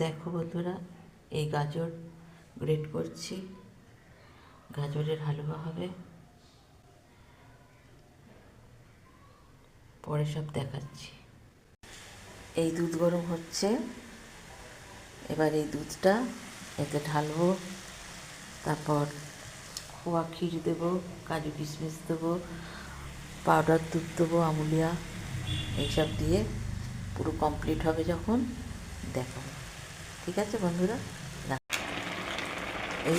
দেখো বন্ধুরা, এই গাজর গ্রেট করছি। গাজরের হালুয়া হবে। পরে সব দেখাচ্ছি। এই দুধ গরম হচ্ছে। এবার এই দুধটা, এতে ঢালবো। তারপর খোয়া ক্ষীর দেবো, কাজু কিশমিশ দেবো পাউডার দুধ দেবো, আমুলিয়া, এইসব দিয়ে পুরো কমপ্লিট হবে যখন। দেখাবো। ঠিক আছে বন্ধুরা। এই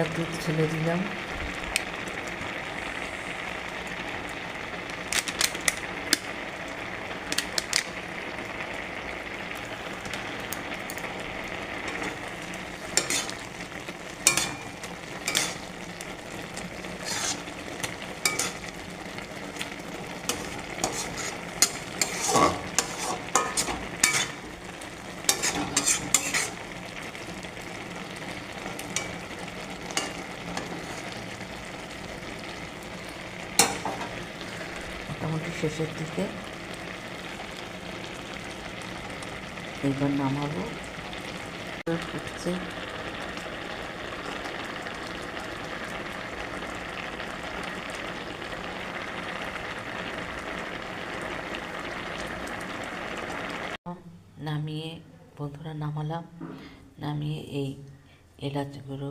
আর দুধ ছেলে দিলাম মোটামুটি শেষের দিকে। এইবার নামাবো। ফুটছে নামিয়ে বন্ধুরা নামালাম। নামিয়ে এই এলাচগুলো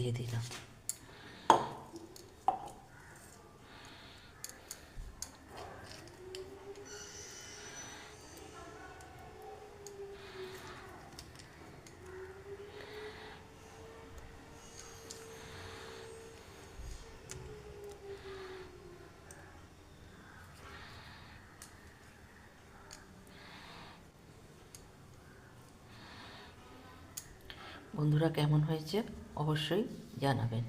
দিয়ে দিলাম বন্ধুরা কেমন হয়েছে অবশ্যই জানাবেন।